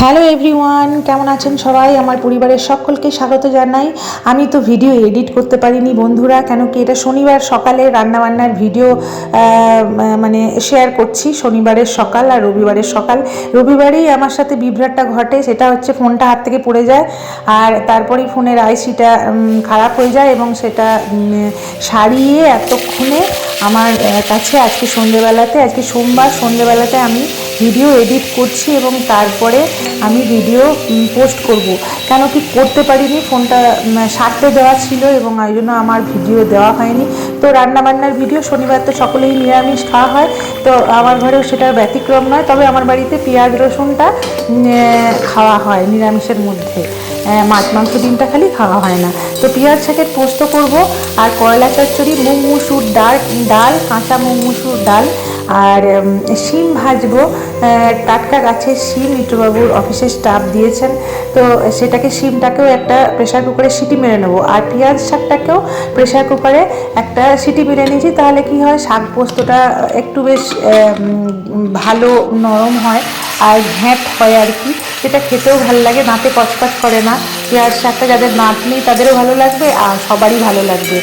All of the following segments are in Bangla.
হ্যালো এভরিওয়ান কেমন আছেন সবাই? আমার পরিবারের সকলকে স্বাগত জানাই। আমি তো ভিডিও এডিট করতে পারিনি বন্ধুরা কেন কি এটা শনিবার সকালে রান্নাবান্নার ভিডিও মানে শেয়ার করছি শনিবারের সকাল আর রবিবারের সকাল। রবিবারেই আমার সাথে বিভ্রাটটা ঘটে, সেটা হচ্ছে ফোনটা হাত থেকে পড়ে যায় আর তারপরেই ফোনের আইসিটা খারাপ হয়ে যায় এবং সেটা সারিয়ে এতক্ষণে আমার কাছে আজকে সন্ধেবেলাতে, আজকে সোমবার সন্ধেবেলাতে আমি ভিডিও এডিট করছি এবং তারপরে আমি ভিডিও পোস্ট করব। কেন কি করতে পারিনি, ফোনটা সারতে দেওয়া ছিল এবং এই জন্য আমার ভিডিও দেওয়া হয়নি। তো রান্নাবান্নার ভিডিও শনিবার তো সকলেই নিরামিষ খাওয়া হয়, তো আমার ঘরেও সেটার ব্যতিক্রম নয়, তবে আমার বাড়িতে পেঁয়াজ রসুনটা খাওয়া হয় নিরামিষের মধ্যে। মাছ মাংস ডিমটা খালি খাওয়া হয় না। তো পেঁয়াজ শাকের পোস্ত করব, আর করলা চচ্চড়ি, মুগ মুসুর ডাল ডাল, কাঁচা মুগ মুসুর ডাল আর শিম ভাজবো টাটকা গাছের শিম মিত্রবাবুর অফিসের স্টাফ দিয়েছেন। তো সেটাকে শিমটাকেও একটা প্রেশার কুকারে সিটি মেরে নেব। আর পেঁয়াজ শাকটাকেও প্রেশার কুকারে একটা সিটি মেরে নিয়েছি, তাহলে কি হয়? শাক পোস্তটা একটু বেশ ভালো নরম হয় আর ঘ্যাঁট হয় আর কি। যেটা খেতেও ভালো লাগে দাঁতে কচকচ করে না। পেঁয়াজ শাকটা যাদের দাঁত নেই তাদেরও ভালো লাগবে আর সবারই ভালো লাগবে।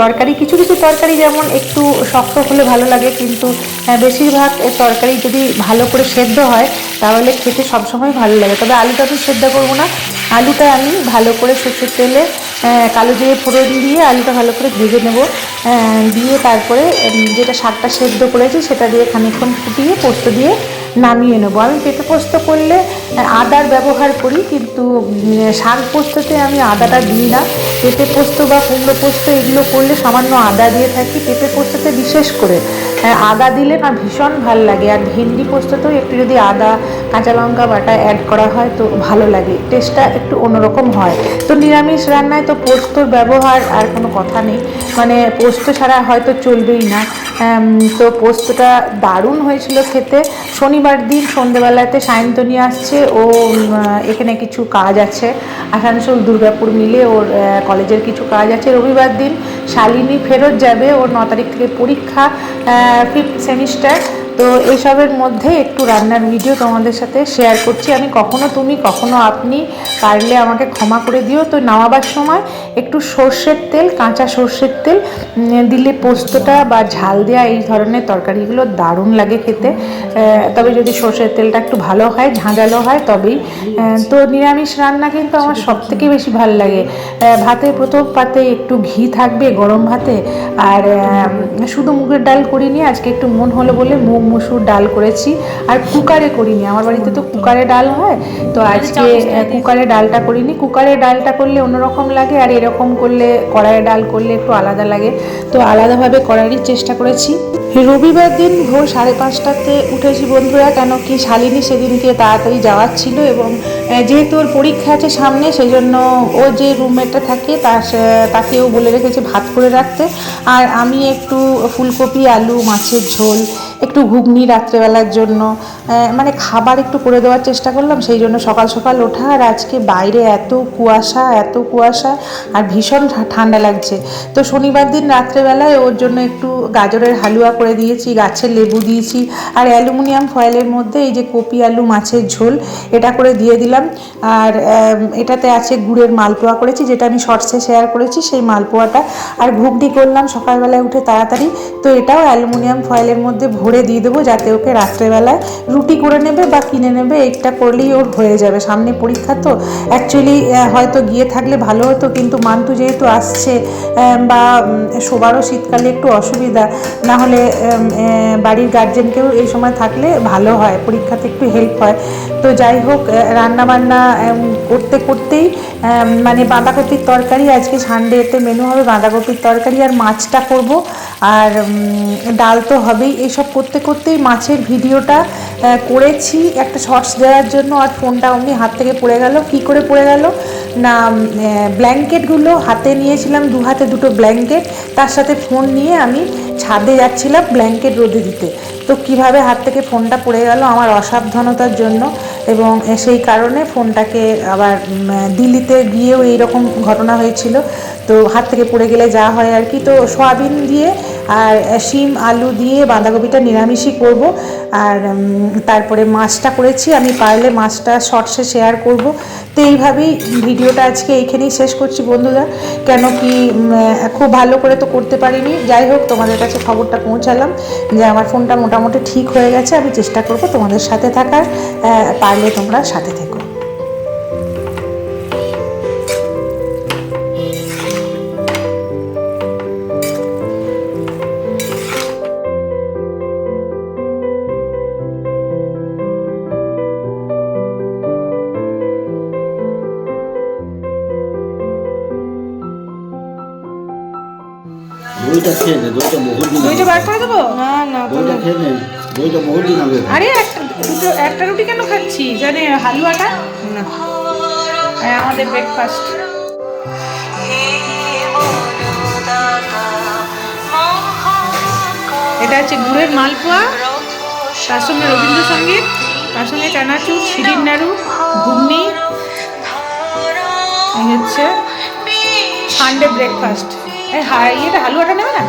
তরকারি, কিছু কিছু তরকারি যেমন একটু শক্ত হলে ভালো লাগে, কিন্তু বেশিরভাগ তরকারি যদি ভালো করে সেদ্ধ হয়, তাহলে খেতে সবসময় ভালো লাগে। তবে আলুটা তো সেদ্ধ করব না। আলুটা আমি ভালো করে সর্ষের তেলে কালো জিরে ফোড়ন দিয়ে আলুটা ভালো করে ভেজে নেব। দিয়ে তারপরে যেটা শাকটা সেদ্ধ করেছি সেটা দিয়ে খানিকক্ষণ ফুটিয়ে পোস্ত দিয়ে নামিয়ে নেব। আমি পেঁপে পোস্ত করলে আদার ব্যবহার করি, কিন্তু শাক পোস্ততে আমি আদাটা দিই না। পেঁপে পোস্ত বা কুমড়ো পোস্ত এগুলো করলে সামান্য আদা দিয়ে থাকি। পেঁপে পোস্ততে বিশেষ করে আদা দিলে না ভীষণ ভালো লাগে। আর ভেন্ডি পোস্ততেও একটু যদি আদা, কাঁচা লঙ্কা বাটা অ্যাড করা হয় তো ভালো লাগে। টেস্টটা একটু অন্যরকম হয়। তো নিরামিষ রান্নায় তো পোস্তর ব্যবহার আর কোনো কথা নেই। মানে পোস্ত ছাড়া হয়তো চলবেই না। তো পোস্তটা দারুণ হয়েছিল খেতে। শনিবার দিন সন্ধেবেলাতে সায়ন্তনী আসছে। ও এখানে কিছু কাজ আছে। আসানসোল, দুর্গাপুর মিলে ওর কলেজের কিছু কাজ আছে। রবিবার দিন শালিনী ফেরত যাবে। ওর ন তারিখ থেকে পরীক্ষা ফিফথ সেমিস্টার তো এইসবের মধ্যে একটু রান্নার ভিডিও তোমাদের সাথে শেয়ার করছি। আমি কখনো তুমি, কখনো আপনি পারলে আমাকে ক্ষমা করে দিও। তো নামাবার সময় একটু সর্ষের তেল, কাঁচা সর্ষের তেল দিলে পোস্তটা বা ঝাল দেওয়া এই ধরনের তরকারিগুলো দারুণ লাগে খেতে। তবে যদি সর্ষের তেলটা একটু ভালো হয়, ঝাঁঝালো হয়, তবেই। তো নিরামিষ রান্না কিন্তু আমার সব থেকে বেশি ভালো লাগে। ভাতের প্রথম পাতে একটু ঘি থাকবে গরম ভাতে। আর শুধু মুগের ডাল করিনি, আজকে একটু মন হলো বলে মুগ মুসুর ডাল করেছি আর কুকারে করিনি। আমার বাড়িতে তো কুকারে ডাল হয় তো আজকে কুকারে ডালটা করিনি। কুকারে ডালটা করলে অন্যরকম লাগে আর এরকম করলে কড়াইয়ে ডাল করলে একটু আলাদা লাগে। তো আলাদাভাবে করারই চেষ্টা করেছি। রবিবার দিন ভোর সাড়ে পাঁচটাতে উঠেছি বন্ধুরা কেন কি শালিনী সেদিনকে তাড়াতাড়ি যাওয়ার ছিল এবং যেহেতু ওর পরীক্ষা আছে সামনে সেই জন্য ও যে রুমমেটটা থাকে তার তাকেও বলে রেখেছে ভাত করে রাখতে। আর আমি একটু ফুলকপি, আলু, মাছের ঝোল, একটু ঘুগনি রাত্রেবেলার জন্য মানে খাবার একটু করে দেওয়ার চেষ্টা করলাম, সেই জন্য সকাল সকাল ওঠা আর আজকে বাইরে এত কুয়াশা এত কুয়াশা, আর ভীষণ ঠান্ডা লাগছে। তো শনিবার দিন রাত্রেবেলায় ওর জন্য একটু গাজরের হালুয়া করে দিয়েছি, গাছের লেবু দিয়েছি, আর অ্যালুমিনিয়াম ফয়েলের মধ্যে এই যে কপি, আলু, মাছের ঝোল, এটা করে দিয়ে দিলাম। আর এটাতে আছে গুড়ের মালপোয়া করেছি যেটা আমি শর্টসে শেয়ার করেছি সেই মালপোয়াটা। আর ঘুগনি করলাম সকালবেলায় উঠে তাড়াতাড়ি। তো এটাও অ্যালুমিনিয়াম ফয়েলের মধ্যে ভরে দিয়ে দেবো যাতে ওকে রাত্রেবেলায় রুটি করে নেবে বা কিনে নেবে এটা করলেই ওর হয়ে যাবে। সামনে পরীক্ষা তো। অ্যাকচুয়ালি হয়তো গিয়ে থাকলে ভালো হতো কিন্তু মান্তু যেহেতু আসছে বা উম, সবারও শীতকালে একটু অসুবিধা না হলে বাড়ির গার্জেনকেও এই সময় থাকলে ভালো হয় পরীক্ষাতে একটু হেল্প হয়। তো যাই হোক রান্না বান্না করতে করতেই মানে বাঁধাকপির তরকারি, আজকে সানডেতে মেনু হবে বাঁধাকপির তরকারি আর মাছটা করব। আর ডাল তো হবেই। এসব করতে করতেই মাছের ভিডিওটা করেছি। একটা শর্টস দেওয়ার জন্য আর ফোনটা অমনি হাত থেকে পড়ে গেল। কি করে পড়ে গেল? না ব্ল্যাঙ্কেটগুলো হাতে নিয়েছিলাম, দু হাতে দুটো ব্ল্যাঙ্কেট তার সাথে ফোন নিয়ে আমি ছাদে যাচ্ছিলাম ব্ল্যাঙ্কেট রোদে দিতে। তো কীভাবে হাত থেকে ফোনটা পড়ে গেল আমার অসাবধানতার জন্য এবং সেই কারণে ফোনটাকে আবার দিল্লিতে গিয়েও এইরকম ঘটনা হয়েছিল। তো হাত থেকে পড়ে গেলে যা হয় আর কি। তো সোয়াবিন দিয়ে আর শিম, আলু দিয়ে বাঁধাকপিটা নিরামিষই করব। আর তারপরে মাছটা করেছি। আমি পারলে মাছটা শর্টসে শেয়ার করব। তো এইভাবেই ভিডিওটা আজকে এইখানেই শেষ করছি বন্ধুরা। কেন কি খুব ভালো করে তো করতে পারিনি। যাই হোক, তোমাদের কাছে খবরটা পৌঁছালাম যে আমার ফোনটা মোটামুটি ঠিক হয়ে গেছে। আমি চেষ্টা করব তোমাদের সাথে থাকার পারলে তোমরা সাথে থেকো। দইটা খেয়ে নে দইটা বহুত দিন দুইটা বার করে দেবো? না না দইটা খেয়ে নে দইটা বহুত দিন আগে আরে একটা দুটো একটা রুটি কেন খাচ্ছি? জানে হালুয়াটা? না। আর আমাদের ব্রেকফাস্ট এটা হচ্ছে গুড়ের মালপোয়া তার সঙ্গে রবীন্দ্রসঙ্গীত তার সঙ্গে চানাচুর শিরিন নাড়ু ঘুগনি। হচ্ছে সানডে ব্রেকফাস্ট ইয়েটা হালুয়াটা নেবে না?